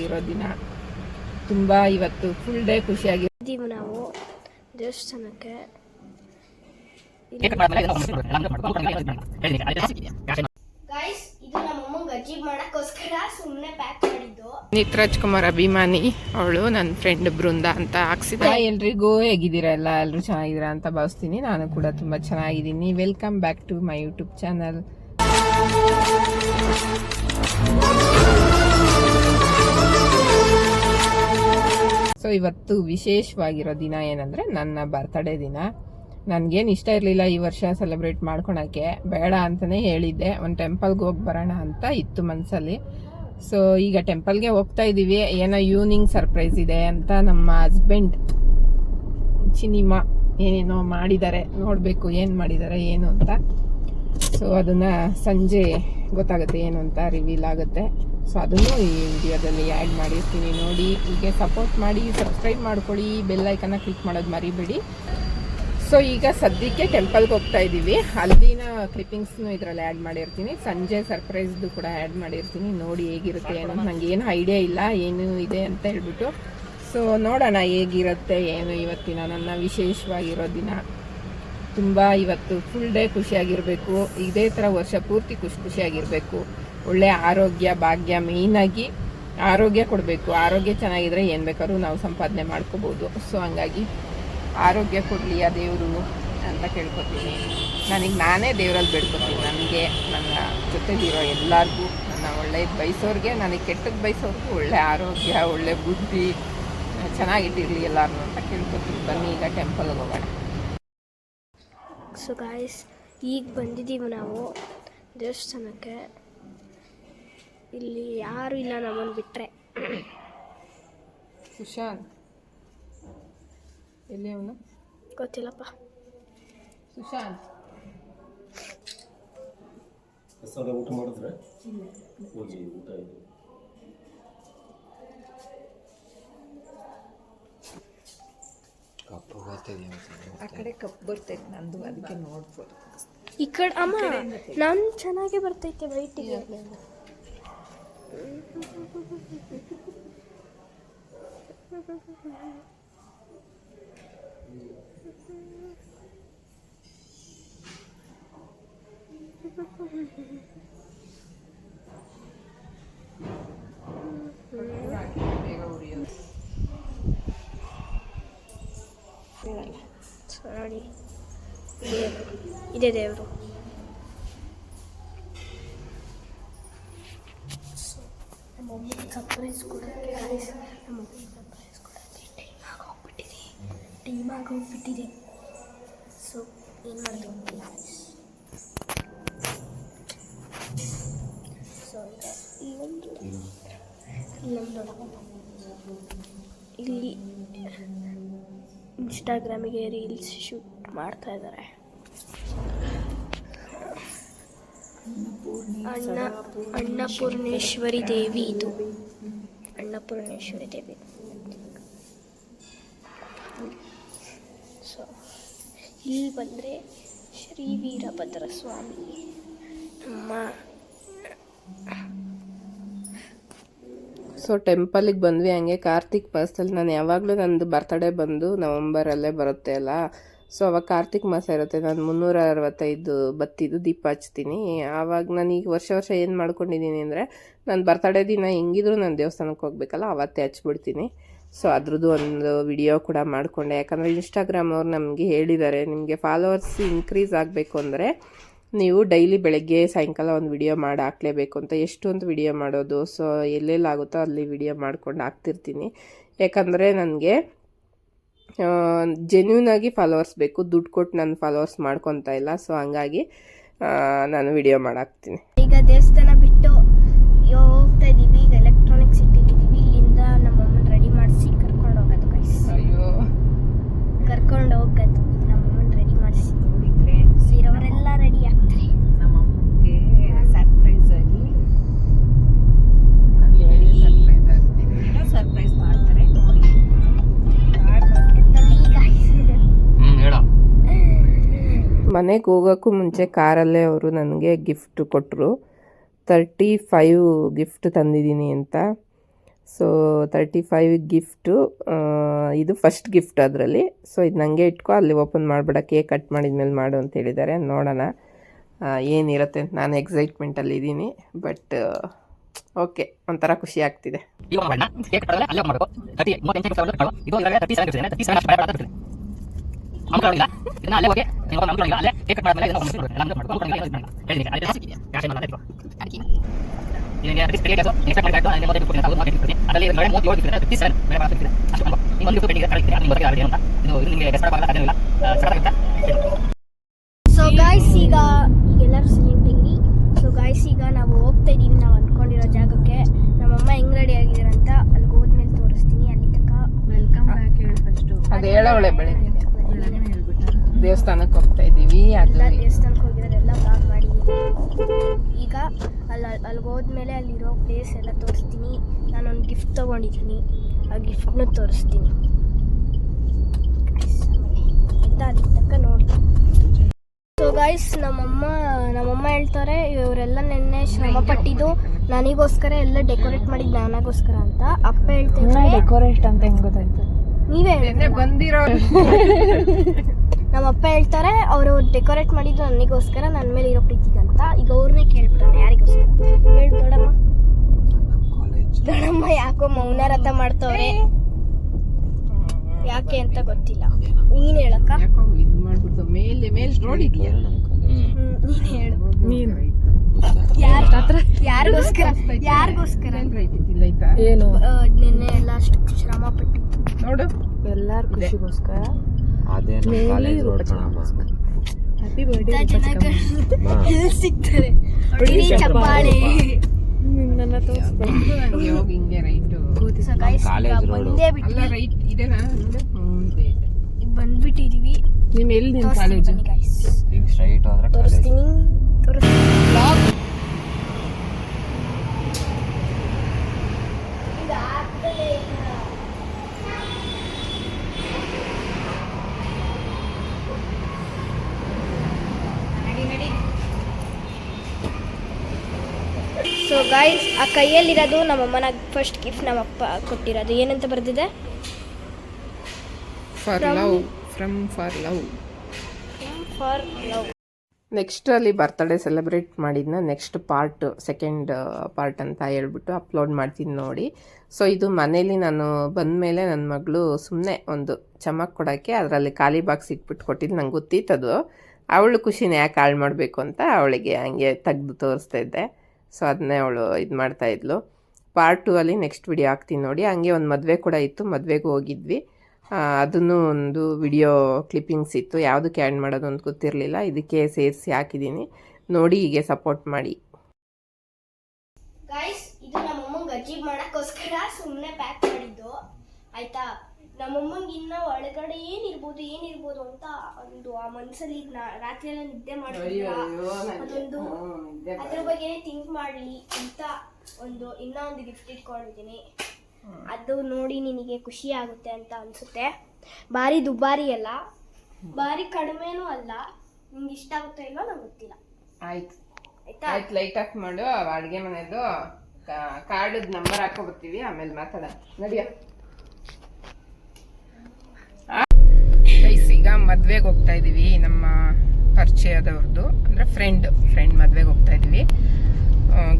ಇರೋ ದಿನ. ತುಂಬಾ ಇವತ್ತು ಫುಲ್ ಡೇ ಖುಷಿಯಾಗಿ ಇದ್ದೀವಿ ನಾವು ದೇವಸ್ಥಾನಕ್ಕೆ. ಗಾಯ್ಸ್ ಇದು ನಮ್ಮಮ್ಮ ಅಜೀಬ್ ಮಾಡಕ್ಕೋಸ್ಕರ ಸುಮ್ಮನೆ ಪ್ಯಾಕ್ ಮಾಡಿದ್ದು. ನಿತ್ ರಾಜ್ಕುಮಾರ್ ಅಭಿಮಾನಿ. ಅವಳು ನನ್ನ ಫ್ರೆಂಡ್ ಬೃಂದ ಅಂತ ಹಾಕ್ಸಿದ ಎಲ್ರಿಗೂ ಹೇಗಿದ್ದೀರಾ? ಎಲ್ಲ ಎಲ್ಲರೂ ಚೆನ್ನಾಗಿದ್ದೀರಾ ಅಂತ ಭಾವಿಸ್ತೀನಿ. ನಾನು ಕೂಡ ತುಂಬಾ ಚೆನ್ನಾಗಿದ್ದೀನಿ. Welcome back to my YouTube channel ಇವತ್ತು ವಿಶೇಷವಾಗಿರೋ ದಿನ ಏನಂದ್ರೆ ನನ್ನ ಬರ್ತಡೇ ದಿನ. ನನಗೇನು ಇಷ್ಟ ಇರಲಿಲ್ಲ ಈ ವರ್ಷ ಸೆಲೆಬ್ರೇಟ್ ಮಾಡ್ಕೊಳಕ್ಕೆ. ಬೇಡ ಅಂತಲೇ ಹೇಳಿದ್ದೆ. ಒಂದು ಟೆಂಪಲ್ಗೆ ಹೋಗಿ ಬರೋಣ ಅಂತ ಇತ್ತು ಮನಸ್ಸಲ್ಲಿ ಸೊ ಈಗ ಟೆಂಪಲ್ಗೆ ಹೋಗ್ತಾ ಇದ್ದೀವಿ ಏನೋ ಈವ್ನಿಂಗ್ ಸರ್ಪ್ರೈಸ್ ಇದೆ ಅಂತ ನಮ್ಮ ಹಸ್ಬೆಂಡ್ ಸಿನಿಮಾ ಏನೇನೋ ಮಾಡಿದ್ದಾರೆ. ನೋಡಬೇಕು ಏನು ಮಾಡಿದ್ದಾರೆ, ಏನು ಅಂತ. ಸೊ ಅದನ್ನ ಸಂಜೆ ಗೊತ್ತಾಗುತ್ತೆ ಏನು ಅಂತ ರಿವೀಲ್ ಆಗುತ್ತೆ. ಸೊ ಅದನ್ನು ಈ ವಿಡಿಯೋದಲ್ಲಿ ಆ್ಯಡ್ ಮಾಡಿರ್ತೀನಿ ನೋಡಿ. ಹೀಗೆ ಸಪೋರ್ಟ್ ಮಾಡಿ ಸಬ್ಸ್ಕ್ರೈಬ್ ಮಾಡ್ಕೊಳ್ಳಿ. ಬೆಲ್ ಐಕನ್ನ ಕ್ಲಿಕ್ ಮಾಡೋದು ಮರಿಬೇಡಿ. ಸೊ ಈಗ ಸದ್ಯಕ್ಕೆ ಟೆಂಪಲ್ಗೆ ಹೋಗ್ತಾ ಇದ್ದೀವಿ. ಅಲ್ಲಿನ ಕ್ಲಿಪ್ಪಿಂಗ್ಸ್ನು ಇದರಲ್ಲಿ ಆ್ಯಡ್ ಮಾಡಿರ್ತೀನಿ. ಸಂಜೆ ಸರ್ಪ್ರೈಸ್ದು ಕೂಡ ಆ್ಯಡ್ ಮಾಡಿರ್ತೀನಿ. ನೋಡಿ ಹೇಗಿರುತ್ತೆ ಏನೋ. ನನಗೆ ಏನು ಐಡಿಯಾ ಇಲ್ಲ. ಏನು ಇದೆ ಅಂತ ಹೇಳ್ಬಿಟ್ಟು. ಸೊ ನೋಡೋಣ ಹೇಗಿರುತ್ತೆ, ಏನು ಇವತ್ತಿನ ನನ್ನ ವಿಶೇಷವಾಗಿರೋ ದಿನ. ತುಂಬ ಇವತ್ತು ಫುಲ್ ಡೇ ಖುಷಿಯಾಗಿರಬೇಕು. ಇದೇ ಥರ ವರ್ಷ ಪೂರ್ತಿ ಖುಷಿ ಖುಷಿಯಾಗಿರಬೇಕು. ಒಳ್ಳೆ ಆರೋಗ್ಯ, ಭಾಗ್ಯ ಮೇಯ್ನಾಗಿ ಆರೋಗ್ಯ ಕೊಡಬೇಕು. ಆರೋಗ್ಯ ಚೆನ್ನಾಗಿದ್ರೆ ಏನು ಬೇಕಾದ್ರೂ ನಾವು ಸಂಪಾದನೆ ಮಾಡ್ಕೋಬೋದು. ಸೊ ಹಂಗಾಗಿ ಆರೋಗ್ಯ ಕೊಡಲಿ ಆ ದೇವರು ಅಂತ ಕೇಳ್ಕೊತೀನಿ. ನನಗೆ ನಾನೇ ದೇವರಲ್ಲಿ ಬೇಡ್ಕೊತೀನಿ. ನನಗೆ ನನ್ನ ಜೊತೆಲಿರೋ ಎಲ್ಲರಿಗೂ, ನನ್ನ ಒಳ್ಳೆಯದು ಬಯಸೋರಿಗೆ, ನನಗೆ ಕೆಟ್ಟದ್ದು ಬಯಸೋರ್ಗೂ ಒಳ್ಳೆ ಆರೋಗ್ಯ, ಒಳ್ಳೆ ಬುದ್ಧಿ, ಚೆನ್ನಾಗಿಟ್ಟಿರಲಿ ಎಲ್ಲರೂ ಅಂತ ಕೇಳ್ಕೊತೀನಿ. ಬನ್ನಿ, ಈಗ ಟೆಂಪಲ್ಗೆ ಹೋಗೋಣ. ಸೊ ಗಾಯ್ಸ್ ಈಗ ಬಂದಿದ್ದೀವಿ ನಾವು ದೇವಸ್ಥಾನಕ್ಕೆ. ಇಲ್ಲಿ ಯಾರು ಇಲ್ಲ ನಮ್ಮನ್ನು ಬಿಟ್ಟರೆ ಸುಶಾಂತ್ ಎಲ್ಲಿ ಅವನು? ಗೊತ್ತಿಲ್ಲಪ್ಪ. ಸುಶಾಂತ್ ಪ್ರಸಾದ ಊಟ ಮಾಡಿದ್ರೆ? ಹೋಗಿ ಊಟ ಇದು ಆ ಕಡೆ ಕಪ್ ಬರ್ತೈತೆ ನಂದು ಅದಕ್ಕೆ ನೋಡ್ಬೋದು. ಈ ಕಡೆ ಅಮ್ಮ ನಾನು ಚೆನ್ನಾಗೇ ಬರ್ತೈತೆ ವೈಟಿಗೆ ಬೇಗ ಉರಿಯೋದು ಸೊ ನೋಡಿ ದೇವರು ಇದೇ ದೇವರು. ಮಮ್ಮಿಗೆ ಸರ್ಪ್ರೈಸ್ ಕೊಡೋಕ್ಕೆ ನಮ್ಮ ಮಮ್ಮಿಗೆ ಸರ್ಪ್ರೈಸ್ ಕೊಡೋಕ್ಕೆ ಟೈಮ್ ಆಗೋಗ್ಬಿಟ್ಟಿದೆ ಟೈಮ್ ಆಗೋಗ್ಬಿಟ್ಟಿದೆ ಸೊ ಏನು ಮಾಡೋದು ಸೊ ಇಲ್ಲೊಂದು ಇಲ್ಲೊಂದು ಇಲ್ಲಿ ಇನ್ಸ್ಟಾಗ್ರಾಮಿಗೆ ರೀಲ್ಸ್ ಶೂಟ್ ಮಾಡ್ತಾ ಇದ್ದಾರೆ ಅಣ್ಣ, ಅನ್ನಪೂರ್ಣೇಶ್ವರಿ ದೇವಿ ಇದು. ಅಣ್ಣಪೂರ್ಣೇಶ್ವರಿ ದೇವಿ. ಸೊ ಇಲ್ಲಿ ಬಂದರೆ ಶ್ರೀ ವೀರಭದ್ರ ಸ್ವಾಮಿ ನಮ್ಮ ಸೊ ಟೆಂಪಲಿಗೆ ಬಂದ್ವಿ ಹಂಗೆ ಕಾರ್ತಿಕ್ ಮಾಸದಲ್ಲಿ ನಾನು ಯಾವಾಗಲೂ ನಂದು ಬರ್ತಡೇ ಬಂದು ನವಂಬರಲ್ಲೇ ಬರುತ್ತೆ ಅಲ್ಲ. ಸೊ ಅವಾಗ ಕಾರ್ತಿಕ್ ಮಾಸ ಇರುತ್ತೆ. ನಾನು ಮುನ್ನೂರ ಅರವತ್ತೈದು ಬತ್ತಿದ್ದು ದೀಪ ಹಚ್ತೀನಿ. ಆವಾಗ ನಾನು ಈಗ ವರ್ಷ ವರ್ಷ ಏನು ಮಾಡ್ಕೊಂಡಿದ್ದೀನಿ ಅಂದರೆ, ನಾನು ಬರ್ತಡೇ ದಿನ ಹೆಂಗಿದ್ರು ನಾನು ದೇವಸ್ಥಾನಕ್ಕೆ ಹೋಗ್ಬೇಕಲ್ಲ, ಅವತ್ತೇ ಹಚ್ಬಿಡ್ತೀನಿ. ಸೊ ಅದ್ರದ್ದು ಒಂದು ವಿಡಿಯೋ ಕೂಡ ಮಾಡಿಕೊಂಡೆ. ಯಾಕಂದರೆ ಇನ್ಸ್ಟಾಗ್ರಾಮ್ ಅವ್ರು ನಮಗೆ ಹೇಳಿದ್ದಾರೆ, ನಿಮಗೆ ಫಾಲೋವರ್ಸ್ ಇನ್ಕ್ರೀಸ್ ಆಗಬೇಕು ಅಂದರೆ ನೀವು ಡೈಲಿ ಬೆಳಗ್ಗೆ ಸಾಯಂಕಾಲ ಒಂದು ವಿಡಿಯೋ ಮಾಡಿ ಹಾಕ್ಲೇಬೇಕು ಅಂತ ಎಷ್ಟು ಅಂತ ವಿಡಿಯೋ ಮಾಡೋದು, ಸೊ ಎಲ್ಲೆಲ್ಲಾಗುತ್ತೋ ಅಲ್ಲಿ ವಿಡಿಯೋ ಮಾಡ್ಕೊಂಡು ಹಾಕ್ತಿರ್ತೀನಿ. ಯಾಕಂದರೆ ನನಗೆ ಜೆನ್ಯೂನ್ ಆಗಿ ಫಾಲೋವರ್ಸ್ ಬೇಕು, ದುಡ್ಡು ಕೊಟ್ಟು ನಾನು ಫಾಲೋವರ್ಸ್ ಮಾಡ್ಕೊತಾ ಇಲ್ಲ, ಸೊ ಹಂಗಾಗಿ ನಾನು ವಿಡಿಯೋ ಮಾಡಾಕ್ತೀನಿ ಈಗ ದೇವಸ್ಥಾನ ಮನೆಗೆ ಹೋಗೋಕ್ಕೂ ಮುಂಚೆ ಕಾರಲ್ಲೇ ಅವರು ನನಗೆ ಗಿಫ್ಟ್ ಕೊಟ್ಟರು ತರ್ಟಿ ಫೈವ್ ಗಿಫ್ಟ್ ತಂದಿದ್ದೀನಿ ಅಂತ. ಸೊ ತರ್ಟಿ ಫೈವ್ ಗಿಫ್ಟು ಇದು ಫಸ್ಟ್ ಗಿಫ್ಟ್ ಅದರಲ್ಲಿ. ಸೊ ಇದು ನನಗೆ ಇಟ್ಕೊ, ಅಲ್ಲಿ ಓಪನ್ ಮಾಡಿಬಿಡ ಕೇಕ್ ಕಟ್ ಮಾಡಿದ್ಮೇಲೆ ಮಾಡು ಅಂತ ಹೇಳಿದ್ದಾರೆ. ನೋಡೋಣ ಏನಿರುತ್ತೆ ಅಂತ ನಾನು ಎಕ್ಸೈಟ್ಮೆಂಟಲ್ಲಿ ಇದ್ದೀನಿ. ಬಟ್ ಓಕೆ ಒಂಥರ ಖುಷಿ ಆಗ್ತಿದೆ. ಇದನ್ನ ಅಲ್ಲೇ ಹೋಗಿ ನೀವು ಅಲ್ಲೇ ಕೇಕ್ ಕಟ್ ಮಾಡಿದ್ಮೇಲೆ ಇದನ್ನ ಎಕ್ಸ್ಪೆಕ್ಟ್ ಅಲ್ಲಿ ಮೊದಲು ಕೊಡ್ತೀನಿ ಮಾರ್ಕೆಟ್ ಕೊಡ್ತೀನಿ ಅದರಲ್ಲಿ ನೋಡಿ ಏಳು ಬೇರೆ ಅಷ್ಟು ಒಂದು ಕಳಿಸ್ತೀನಿ ಅಂತ ಇದು ಇದು ನಿಮಗೆ ಬೆಸ್ಟ್ ಅದೇನಿಲ್ಲ ಸಡಾಗುತ್ತೆ ಸೊ ಗಾಯ್ಸ್ ಈಗ ಎಲ್ಲರೂ ತೆಗಿರಿ ಸೊ ಗಾಯ್ಸ್ ಈಗ ನಾವು ಹೋಗ್ತಾ ಇದ್ದೀವಿ ನಾವು ಅನ್ಕೊಂಡಿರೋ ಜಾಗಕ್ಕೆ ನಮ್ಮಮ್ಮ ಹೆಂಗ್ ರೆಡಿ ಆಗಿದಾರೆ ಅಂತ ಅಲ್ಲಿಗೆ ಹೋದ್ಮೇಲೆ ತೋರಿಸ್ತೀನಿ ಅಲ್ಲಿ ತಕ್ಕ ವೆಲ್ಕಮ್ ಬ್ಯಾಕ್ ಹೇಳಿ ಫಸ್ಟು ಅದು ಹೇಳೋಳೆ ಬೆಳಿಗ್ಗೆ ದೇವಸ್ಥಾನಕ್ಕೆ ಹೋಗ್ತಾ ಇದ್ದೀವಿ. ಎಲ್ಲ ದೇವಸ್ಥಾನಕ್ಕೆ ಹೋಗಿರೋದೆಲ್ಲ ಬ್ಲಾಗ್ ಮಾಡಿ ಈಗ ಅಲ್ಲಿ ಅಲ್ಲಿಗೆ ಹೋದ್ಮೇಲೆ ಅಲ್ಲಿರೋ ಪ್ಲೇಸ್ ಎಲ್ಲ ತೋರಿಸ್ತೀನಿ. ನಾನೊಂದು ಗಿಫ್ಟ್ ತೊಗೊಂಡಿದ್ದೀನಿ. ಆ ಗಿಫ್ಟ್ನೂ ತೋರಿಸ್ತೀನಿ. ಗೈಸ್ ಅಲ್ಲಿ ನೋಡಿ ಸೊ ಗಾಯ್ಸ್ ನಮ್ಮಮ್ಮ ನಮ್ಮಮ್ಮ ಹೇಳ್ತಾರೆ ಇವರೆಲ್ಲ ನೆನ್ನೆ ಶ್ರಮ ಪಟ್ಟಿದ್ದು ನನಗೋಸ್ಕರ ಎಲ್ಲ ಡೆಕೋರೇಟ್ ಮಾಡಿದ್ದು ನನಗೋಸ್ಕರ ಅಂತ. ಅಪ್ಪ ಹೇಳ್ತಾರೆ ಡೆಕೋರೇಟ್ ಅಂತ ಹೆಂಗ್ ಗೊತ್ತಾಯ್ತು? ನೀವೇ ನೆನ್ನೆ ಬಂದಿರೋ ನಮ್ಮ ಅಪ್ಪ ಹೇಳ್ತಾರೆ ಅವರು ಡೆಕೋರೇಟ್ ಮಾಡಿದ್ದು ನನಗೋಸ್ಕರ ನನ್ನ ಮೇಲೆ ಇರೋ ಪ್ರೀತಿಗಂತ ಅಂತ. ಈಗ ಅವ್ರನ್ನೇ ಕೇಳ್ಬಿಡೋಣ ಯಾರಿಗೋಸ್ಕರ? ಹೇಳಿ ದೊಡಮ್ಮ ದೊಡಮ್ಮ ಯಾಕೋ ಮೌನರಥ ಮಾಡ್ತವ್ರೆ? ಯಾಕೆ ಅಂತ ಗೊತ್ತಿಲ್ಲ. ನೀನ್ ಹೇಳಕ್ಕ? ಯಾಕೋ ಇದು ಮಾಡ್ಬಿಡ್ತು ಮೇಲೆ ಮೇಲೆ ನೋಡಿದ್ಯಾ ಹ್ಮ್, ನೀನ್ ಹೇಳು. ಯಾರ ಯಾರಿಗೋಸ್ಕರ? ಯಾರಿಗೋಸ್ಕರ? ಏನು ನಿನ್ನೆ ನೆನ್ನೆ ಎಲ್ಲ ಅಷ್ಟು ಶ್ರಮ ಪಟ್ಟಿ ನೋಡು. ಎಲ್ಲಾರ ಖುಷಿಗೋಸ್ಕರ? ಅದೇನು ಕಾಲೇಜ್ ರೋಡ್ ಕಣಮ್ಮ. ಹ್ಯಾಪಿ ಬರ್ಡೇ ಎಲ್ಲಿ ಸಿಗ್ತಾರೆ? ಚಪ್ಪಾಳೆ. ನನ್ನ ಹೋಗಿ ಹಿಂಗೆ ರೈಟು. College road. ಬಂದೇ ಅಲ್ಲ ರೈಟ್ ಇದೆನಾ? ಬಂದ್ಬಿಟ್ಟಿದೀವಿ. ನಿಮ್ ಎಲ್ಲಿ ನಿಮ್ಮ ಕಾಲೇಜ್ ಸ್ಟ್ರೈಟ್ ಹೋದ್ರೆ ಕಾಲೇಜ್ ತೋರಿಸ್ತೀನಿ ತೋರಿಸ್ತೀನಿ Vlog. ಸೊ ಗಾಯ್ಸ್ ಆ ಕೈಯಲ್ಲಿರೋದು ನಮ್ಮಮ್ಮನ ಫಸ್ಟ್ ಗಿಫ್ಟ್ ನಮ್ಮಪ್ಪ ಕೊಟ್ಟಿರೋದು. ಏನಂತ ಬರೆದಿದೆ? For love from for love for love next ಅಲ್ಲಿ ಬರ್ತ್ಡೇ ಸೆಲೆಬ್ರೇಟ್ ಮಾಡಿದ್ನ ನೆಕ್ಸ್ಟ್ ಪಾರ್ಟ್ ಸೆಕೆಂಡ್ ಪಾರ್ಟ್ ಅಂತ ಹೇಳ್ಬಿಟ್ಟು ಅಪ್ಲೋಡ್ ಮಾಡ್ತೀನಿ ನೋಡಿ. ಸೊ ಇದು ಮನೇಲಿ ನಾನು ಬಂದ ಮೇಲೆ ನನ್ನ ಮಗಳು ಸುಮ್ಮನೆ ಒಂದು ಚಮಕ್ ಕೊಡೋಕ್ಕೆ ಅದರಲ್ಲಿ ಖಾಲಿ ಬಾಕ್ಸ್ ಇಟ್ಬಿಟ್ಟು ಕೊಟ್ಟಿದ್ದು ನಂಗೆ ಅದು ಅವಳು ಖುಷಿನ ಯಾಕೆ ಹಾಳು ಮಾಡಬೇಕು ಅಂತ ಅವಳಿಗೆ ಹಂಗೆ ತೆಗೆದು ತೋರಿಸ್ತಾ ಇದ್ದೆ. ಸೊ ಅದನ್ನೇ ಅವಳು ಇದು ಮಾಡ್ತಾ ಇದ್ಲು. ಪಾರ್ಟ್ ಟೂ ಅಲ್ಲಿ ನೆಕ್ಸ್ಟ್ ವಿಡಿಯೋ ಹಾಕ್ತೀನಿ ನೋಡಿ. ಹಂಗೆ ಒಂದು ಮದುವೆ ಕೂಡ ಇತ್ತು. ಮದುವೆಗೆ ಹೋಗಿದ್ವಿ. ಅದನ್ನು ಒಂದು ವಿಡಿಯೋ ಕ್ಲಿಪ್ಪಿಂಗ್ಸ್ ಇತ್ತು. ಯಾವುದಕ್ಕೆ ಆ್ಯಡ್ ಮಾಡೋದು ಅಂತ ಗೊತ್ತಿರಲಿಲ್ಲ. ಇದಕ್ಕೆ ಸೇರಿಸಿ ಹಾಕಿದ್ದೀನಿ. ನೋಡಿ, ಹೀಗೆ ಸಪೋರ್ಟ್ ಮಾಡಿ. ಇದು ನಮ್ಮಮ್ಮಂಗೆ ಅಚೀವ್ ಮಾಡೋಕ್ಕೋಸ್ಕರ ಸುಮ್ಮನೆ ಪ್ಯಾಕ್ ಮಾಡಿದ್ದು. ಆಯ್ತಾ? ನಮ್ಮಮ್ಮಂಗೆ ಇನ್ನ ಒಳಗಡೆ ಏನಿರ್ಬೋದು ಏನಿರ್ಬೋದು ಅಂತ ಒಂದು ಆ ಮನ್ಸಲ್ಲಿ ನಾ ರಾತ್ರಿ ಎಲ್ಲ ನಿದ್ದೆ ಮಾಡ್ತಿಲ್ಲ ಅದೊಂದು ಅದ್ರ ಬಗ್ಗೆನೇ ಥಿಂಕ್ ಮಾಡ್ಲಿ ಅಂತ ಒಂದು ಇನ್ನ ಒಂದು ಗಿಫ್ಟ್ ಇಟ್ಕೊಂಡಿದ್ದೀನಿ. ಅದು ನೋಡಿ ನಿನಗೆ ಖುಷಿ ಆಗುತ್ತೆ ಅಂತ ಅನ್ಸುತ್ತೆ. ಭಾರಿ ದುಬಾರಿ ಅಲ್ಲ. ಭಾರಿ ಕಡಿಮೆನೂ ಅಲ್ಲ. ನಿಂಗೆ ಇಷ್ಟ ಆಗುತ್ತೋ ಇಲ್ವೋ ನಂಗೆ ಗೊತ್ತಿಲ್ಲ. ಆಯ್ತು. ಆಯ್ತಾ? ಆಯ್ತು ಲೈಟ್ ಆಫ್ ಮಾಡು. ಅಡುಗೆ ಮನೆದು ಕಾರ್ಡ್ ನಂಬರ್ ಹಾಕೋ ಬರ್ತೀವಿ ಆಮೇಲೆ ಮಾತಾಡ ನಡಿಯ? ಈಗ ಮದ್ವೆಗೆ ಹೋಗ್ತಾ ಇದ್ದೀವಿ ನಮ್ಮ ಪರಿಚಯದವ್ರದ್ದು ಅಂದ್ರೆ ಫ್ರೆಂಡ್ ಫ್ರೆಂಡ್ ಮದ್ವೆಗೆ ಹೋಗ್ತಾ ಇದ್ವಿ.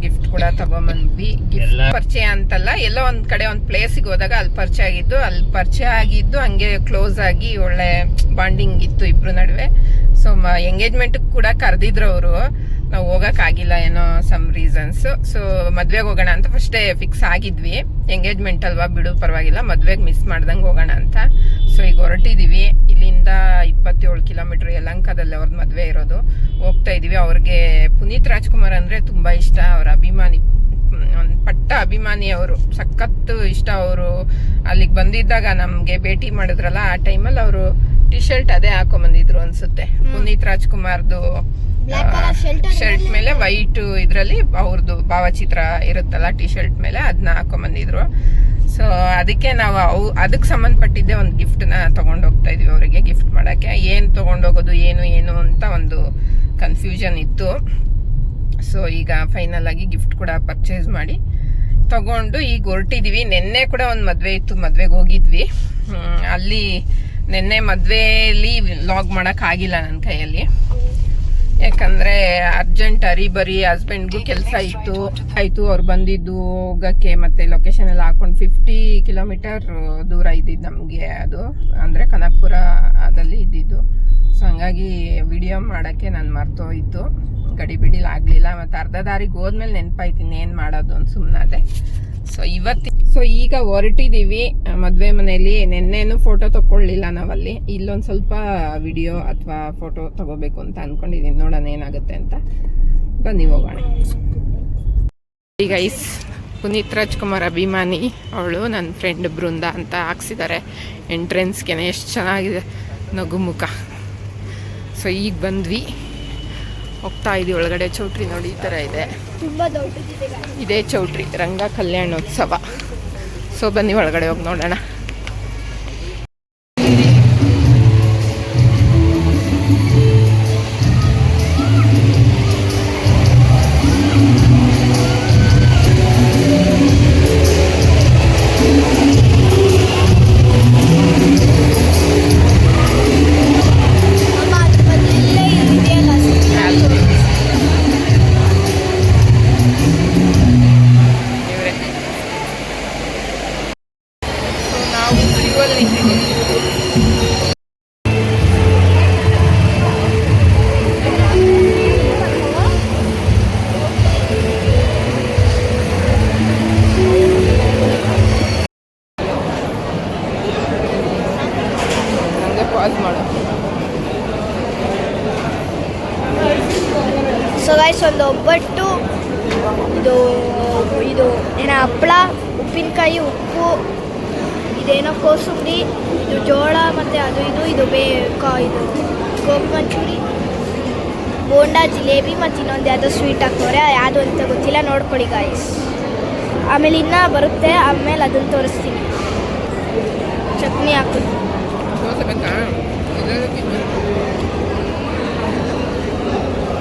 ಗಿಫ್ಟ್ ಕೂಡ ತಗೊಂಬಂದ್ವಿ. ಗಿಫ್ಟ್ ಪರಿಚಯ ಅಂತಲ್ಲ ಎಲ್ಲೋ ಒಂದ್ ಕಡೆ ಒಂದ್ ಪ್ಲೇಸಿಗೆ ಹೋದಾಗ ಅಲ್ಲಿ ಪರಿಚಯ ಆಗಿದ್ದು ಅಲ್ಲಿ ಪರಿಚಯ ಆಗಿದ್ದು ಹಂಗೆ ಕ್ಲೋಸ್ ಆಗಿ ಒಳ್ಳೆ ಬಾಂಡಿಂಗ್ ಇತ್ತು ಇಬ್ರು ನಡುವೆ. ಸೊ ಎಂಗೇಜ್ಮೆಂಟ್ ಕೂಡ ಕರೆದಿದ್ರು ಅವರು. ನಾವು ಹೋಗೋಕ್ಕಾಗಿಲ್ಲ ಏನೋ ಸಮ್ ರೀಸನ್ಸ್ ಸೊ ಮದ್ವೆಗೆ ಹೋಗೋಣ ಅಂತ ಫಸ್ಟೇ ಫಿಕ್ಸ್ ಆಗಿದ್ವಿ. ಎಂಗೇಜ್ಮೆಂಟ್ ಅಲ್ವಾ? ಬಿಡು ಪರವಾಗಿಲ್ಲ. ಮದ್ವೆಗೆ ಮಿಸ್ ಮಾಡ್ದಂಗೆ ಹೋಗೋಣ ಅಂತ. ಸೊ ಈಗ ಹೊರಟಿದೀವಿ. ಇಲ್ಲಿಂದ ಇಪ್ಪತ್ತೇಳು ಕಿಲೋಮೀಟರ್ ಯಲಂಕದಲ್ಲಿ ಅವ್ರದ್ದು ಮದುವೆ ಇರೋದು. ಹೋಗ್ತಾ ಇದೀವಿ. ಅವ್ರಿಗೆ ಪುನೀತ್ ರಾಜ್ಕುಮಾರ್ ಅಂದ್ರೆ ತುಂಬಾ ಇಷ್ಟ. ಅವರ ಅಭಿಮಾನಿ ಒಂದು ಪಟ್ಟ ಅಭಿಮಾನಿ ಅವರು. ಸಖತ್ತು ಇಷ್ಟ ಅವರು. ಅಲ್ಲಿಗೆ ಬಂದಿದ್ದಾಗ ನಮಗೆ ಭೇಟಿ ಮಾಡಿದ್ರಲ್ಲ ಆ ಟೈಮಲ್ಲಿ ಅವರು ಟಿ ಶರ್ಟ್ ಅದೇ ಹಾಕೊಂಬಂದಿದ್ರು ಅನ್ಸುತ್ತೆ. ಪುನೀತ್ ರಾಜ್ಕುಮಾರ್ದು ಶರ್ಟ್ ಮೇಲೆ? ವೈಟ್ ಇದರಲ್ಲಿ ಅವ್ರದ್ದು ಭಾವಚಿತ್ರ ಇರುತ್ತಲ್ಲ ಟಿ ಶರ್ಟ್ ಮೇಲೆ ಅದನ್ನ ಹಾಕೊಂಬಂದಿದ್ರು. ಸೊ ಅದಕ್ಕೆ ನಾವು ಅವು ಅದಕ್ಕೆ ಸಂಬಂಧಪಟ್ಟಿದ್ದೆ ಒಂದು ಗಿಫ್ಟ್ನ ಹೋಗ್ತಾ ಇದೀವಿ ಅವರಿಗೆ ಗಿಫ್ಟ್ ಮಾಡಕ್ಕೆ. ಏನು ತೊಗೊಂಡೋಗೋದು ಏನು ಏನು ಅಂತ ಒಂದು ಕನ್ಫ್ಯೂಷನ್ ಇತ್ತು. ಸೊ ಈಗ ಫೈನಲ್ ಆಗಿ ಗಿಫ್ಟ್ ಕೂಡ ಪರ್ಚೇಸ್ ಮಾಡಿ ತಗೊಂಡು ಈಗ ಹೊರಟಿದೀವಿ. ನಿನ್ನೆ ಕೂಡ ಒಂದು ಮದುವೆ ಇತ್ತು ಮದುವೆಗೆ ಹೋಗಿದ್ವಿ. ಅಲ್ಲಿ ನಿನ್ನೆ ಮದುವೆಯಲ್ಲಿ ಲಾಗ್ ಮಾಡೋಕ್ಕಾಗಿಲ್ಲ ಆಗಿಲ್ಲ ನನ್ನ ಕೈಯಲ್ಲಿ. ಯಾಕಂದ್ರೆ ಅರ್ಜೆಂಟ್ ಹರಿಬರಿ ಹಸ್ಬೆಂಡ್ಗೂ ಕೆಲಸ ಇತ್ತು. ಆಯ್ತು, ಅವ್ರು ಬಂದಿದ್ದು ಹೋಗಕ್ಕೆ ಮತ್ತೆ ಲೊಕೇಶನ್ ಎಲ್ಲ ಹಾಕೊಂಡು ಫಿಫ್ಟಿ ಕಿಲೋಮೀಟರ್ ದೂರ ಇದ್ದಿದ್ದು ನಮಗೆ ಅದು. ಅಂದ್ರೆ ಕನಕಪುರ ಅದಲ್ಲಿ ಇದ್ದಿದ್ದು. ಸೊ ಹಂಗಾಗಿ ವಿಡಿಯೋ ಮಾಡೋಕ್ಕೆ ನಾನು ಮರ್ತೋಯ್ತು. ಗಡಿ ಬಿಡಿಲಾಗಲಿಲ್ಲ ಮತ್ತು ಅರ್ಧ ದಾರಿಗೆ ಹೋದ್ಮೇಲೆ ನೆನಪಾಯ್ತೀನಿ ಏನು ಮಾಡೋದು ಅಂತ ಸುಮ್ಮನಾದೆ ಸೊ ಇವತ್ತಿ ಸೊ ಈಗ ಹೊರಟಿದೀವಿ ಮದುವೆ ಮನೆಯಲ್ಲಿ. ನಿನ್ನೆನೂ ಫೋಟೋ ತಗೊಳ್ಳಿಲ್ಲ ನಾವಲ್ಲಿ. ಇಲ್ಲೊಂದು ಸ್ವಲ್ಪ ವಿಡಿಯೋ ಅಥವಾ ಫೋಟೋ ತಗೋಬೇಕು ಅಂತ ಅನ್ಕೊಂಡಿದೀನಿ. ನೋಡೋಣ ಏನಾಗುತ್ತೆ ಅಂತ. ಬನ್ನಿ, ಹೋಗೋಣ. ಈಗ ಐಸ್ ಪುನೀತ್ ರಾಜ್ಕುಮಾರ್ ಅಭಿಮಾನಿ. ಅವಳು ನನ್ನ ಫ್ರೆಂಡ್ ಬೃಂದ ಅಂತ ಹಾಕ್ಸಿದ್ದಾರೆ ಎಂಟ್ರೆನ್ಸ್ಗೆ ಎಷ್ಟು ಚೆನ್ನಾಗಿದೆ. ನಗು ಮುಖ ಸೊ ಈಗ ಬಂದ್ವಿ. ಹೋಗ್ತಾ ಇದೀವಿ ಒಳಗಡೆ. ಚೌಟ್ರಿ ನೋಡಿ ಈ ಥರ ಇದೆ. ಇದೇ ಚೌಟ್ರಿ ರಂಗ ಕಲ್ಯಾಣೋತ್ಸವ. ಸೊ ಬನ್ನಿ ಒಳಗಡೆ ಹೋಗಿ ನೋಡೋಣ. ಒಂದು ಒಬ್ಬಟ್ಟು ಇದು ಇದು ಏನೋ ಹಪ್ಪಳ ಉಪ್ಪಿನಕಾಯಿ ಉಪ್ಪು ಇದೇನೋ ಕೋಸುಂಬರಿ ಇದು ಜೋಳ ಮತ್ತು ಅದು ಇದು ಇದು ಬೇ ಕ- ಇದು ಗೋಬಿ ಮಂಚೂರಿ ಬೋಂಡಾ ಜಿಲೇಬಿ ಮತ್ತು ಇನ್ನೊಂದು ಯಾವುದೋ ಸ್ವೀಟ್ ಹಾಕೋರೆ ಯಾವುದು ಅಂತ ಗೊತ್ತಿಲ್ಲ ನೋಡ್ಕೊಳ್ಳಿ ಗಾಯ್ಸ್ ಆಮೇಲೆ ಇನ್ನೂ ಬರುತ್ತೆ ಆಮೇಲೆ ಅದನ್ನು ತೋರಿಸ್ತೀನಿ. ಚಟ್ನಿ ಹಾಕೋದು.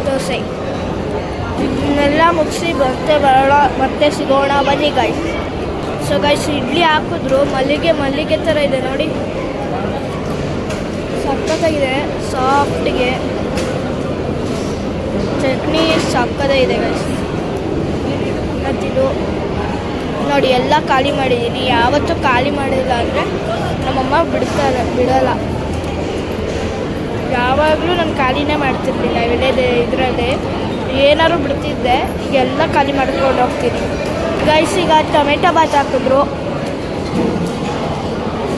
ದೋಸೆ. ಇದನ್ನೆಲ್ಲ ಮುಗಿಸಿ ಮತ್ತೆ ಬರೋಣ, ಮತ್ತೆ ಸಿಗೋಣ, ಬನ್ನಿ ಗಾಯ್ಸ್ ಸೊ ಗೈಸ್ ಇಡ್ಲಿ ಹಾಕಿದ್ರು, ಮಲ್ಲಿಗೆ ಮಲ್ಲಿಗೆ ಥರ ಇದೆ ನೋಡಿ. ಸಕ್ಕತ್ತಾಗಿದೆ ಸಾಫ್ಟಿಗೆ ಚಟ್ನಿ ಸಕ್ಕತ್ತಾಗಿದೆ ಗೈಸ್ ಮತ್ತಿದು ನೋಡಿ, ಎಲ್ಲ ಖಾಲಿ ಮಾಡಿದ್ದೀನಿ. ಯಾವತ್ತೂ ಖಾಲಿ ಮಾಡಿಲ್ಲ ಅಂದರೆ ನಮ್ಮಮ್ಮ ಬಿಡ್ತಾರೆ ಬಿಡೋಲ್ಲ. ಯಾವಾಗಲೂ ನಾನು ಖಾಲಿನೇ ಮಾಡ್ತಿರ್ಲಿಲ್ಲ ವಿಲೇಜ್ ಇದರಲ್ಲಿ. ಏನಾದ್ರು ಬಿಡ್ತಿದ್ದೆ ಈಗ ಎಲ್ಲ ಖಾಲಿ ಮಾಡ್ಕೊಂಡು ಹೋಗ್ತೀನಿ. ಗೈಸ್ ಈಗ ಟೊಮೆಟೊ ಬಾತ್ ಹಾಕಿದ್ರು.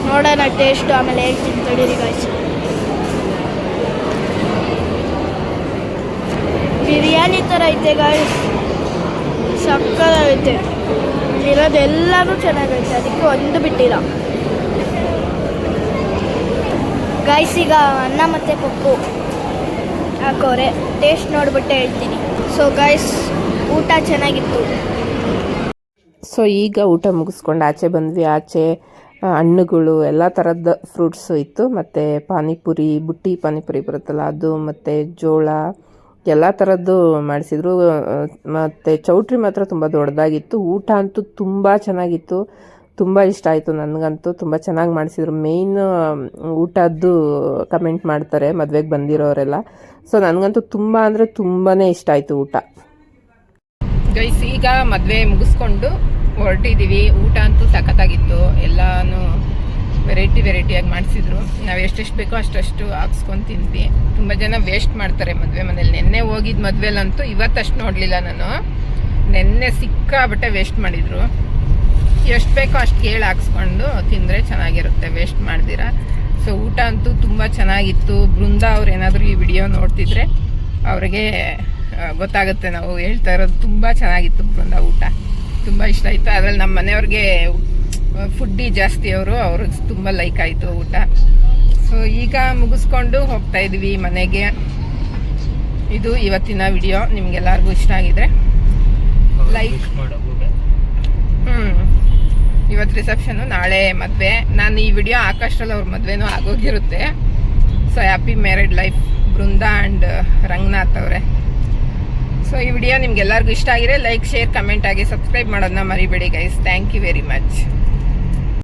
ನೋಡೋಣ ಟೇಸ್ಟು ಆಮೇಲೆ ಹೇಳ್ತೀನಿ ತಡೀರಿ ಗೈಸ್ ಬಿರಿಯಾನಿ ಥರ ಐತೆ ಗಾಯ್ಸ್ ಸಕ್ಕತ್ತಾಗೈತೆ. ಇರೋದೆಲ್ಲನೂ ಚೆನ್ನಾಗೈತೆ, ಅದಕ್ಕೆ ಒಂದು ಬಿಟ್ಟಿಲ್ಲ. ಗೈಸ್ ಈಗ ಅನ್ನ ಮತ್ತು ಪಪ್ಪು. ಹಾಕೋರೆ ಟೇಸ್ಟ್ ನೋಡಿಬಿಟ್ಟೆ ಹೇಳ್ತೀನಿ. ಸೊ ಗಾಯ್ಸ್ ಊಟ ಚೆನ್ನಾಗಿತ್ತು. ಸೊ ಈಗ ಊಟ ಮುಗಿಸ್ಕೊಂಡು ಆಚೆ ಬಂದ್ವಿ. ಆಚೆ ಹಣ್ಣುಗಳು, ಎಲ್ಲ ಥರದ ಫ್ರೂಟ್ಸು ಇತ್ತು. ಮತ್ತು ಪಾನಿಪುರಿ, ಬುಟ್ಟಿ ಪಾನಿಪುರಿ ಬರುತ್ತಲ್ಲ, ಅದು ಮತ್ತು ಜೋಳ, ಎಲ್ಲ ಥರದ್ದು ಮಾಡಿಸಿದ್ರು. ಮತ್ತು ಚೌಟ್ರಿ ಮಾತ್ರ ತುಂಬ ದೊಡ್ಡದಾಗಿತ್ತು. ಊಟ ಅಂತೂ ತುಂಬ ಚೆನ್ನಾಗಿತ್ತು. ತುಂಬ ಇಷ್ಟ ಆಯಿತು ನನಗಂತೂ, ತುಂಬ ಚೆನ್ನಾಗಿ ಮಾಡಿಸಿದ್ರು. ಮೇಯ್ನ್ ಊಟದ್ದು ಕಮೆಂಟ್ ಮಾಡ್ತಾರೆ ಮದುವೆಗೆ ಬಂದಿರೋರೆಲ್ಲ. ಸೊ ನನಗಂತೂ ತುಂಬ ಅಂದರೆ ತುಂಬಾ ಇಷ್ಟ ಆಯಿತು ಊಟ. ಗೈಸ್ ಈಗ ಮದುವೆ ಮುಗಿಸ್ಕೊಂಡು ಹೊರಟಿದ್ದೀವಿ ಊಟ ಅಂತೂ ಸಖತ್ತಾಗಿತ್ತು. ಎಲ್ಲಾನು ವೆರೈಟಿ ವೆರೈಟಿಯಾಗಿ ಮಾಡಿಸಿದ್ರು. ನಾವು ಎಷ್ಟೆಷ್ಟು ಬೇಕೋ ಅಷ್ಟಷ್ಟು ಹಾಕ್ಸ್ಕೊಂಡು ತಿಂದ್ವಿ. ತುಂಬ ಜನ ವೇಸ್ಟ್ ಮಾಡ್ತಾರೆ ಮದುವೆ ಮನೇಲಿ. ನಿನ್ನೆ ಹೋಗಿದ್ದು ಮದುವೆಲಂತೂ ಇವತ್ತಷ್ಟು ನೋಡಲಿಲ್ಲ ನಾನು. ನಿನ್ನೆ ಸಿಕ್ಕಾಬಟ್ಟೆ ವೇಸ್ಟ್ ಮಾಡಿದರು. ಎಷ್ಟು ಬೇಕೋ ಅಷ್ಟು ಕೇಳಿ ಹಾಕ್ಸ್ಕೊಂಡು ತಿಂದರೆ ಚೆನ್ನಾಗಿರುತ್ತೆ. ವೇಸ್ಟ್ ಮಾಡ್ದಿರ? ಸೊ ಊಟ ಅಂತೂ ತುಂಬ ಚೆನ್ನಾಗಿತ್ತು. ಬೃಂದ ಅವ್ರು ಏನಾದರೂ ಈ ವಿಡಿಯೋ ನೋಡ್ತಿದ್ರೆ ಅವ್ರಿಗೆ ಗೊತ್ತಾಗುತ್ತೆ ನಾವು ಹೇಳ್ತಾ ಇರೋದು ತುಂಬ ಚೆನ್ನಾಗಿತ್ತು ಬೃಂದ ಊಟ. ತುಂಬ ಇಷ್ಟ ಆಯಿತು. ಅದ್ರಲ್ಲಿ ನಮ್ಮ ಮನೆಯವ್ರಿಗೆ ಫುಡ್ಡಿ ಜಾಸ್ತಿ ಅವರು ಅವ್ರಿಗೆ ತುಂಬ ಲೈಕ್ ಆಯಿತು ಊಟ. ಸೊ ಈಗ ಮುಗಿಸ್ಕೊಂಡು ಹೋಗ್ತಾ ಇದ್ವಿ ಮನೆಗೆ. ಇದು ಇವತ್ತಿನ ವಿಡಿಯೋ ನಿಮ್ಗೆಲ್ಲರಿಗೂ ಇಷ್ಟ ಆಗಿದ್ರೆ ಲೈಕ್ ಹ್ಞೂ ಇವತ್ತು ರಿಸೆಪ್ಷನು ನಾಳೆ ಮದುವೆ. ನಾನು ಈ ವಿಡಿಯೋ ಹಾಕೋಷ್ಟ್ರಲ್ಲಿ ಅವ್ರ ಮದುವೆನೂ ಆಗೋಗಿರುತ್ತೆ. So happy married life Brinda and Ranganath ಅವರೇ. ಸೊ ಈ ವಿಡಿಯೋ ನಿಮ್ಗೆಲ್ಲರಿಗೂ ಇಷ್ಟ ಆಗಿದೆ ಲೈಕ್ ಶೇರ್ ಕಮೆಂಟ್ ಆಗಿ ಸಬ್ಸ್ಕ್ರೈಬ್ ಮಾಡೋದನ್ನ ಮರಿಬೇಡಿ guys thank you very much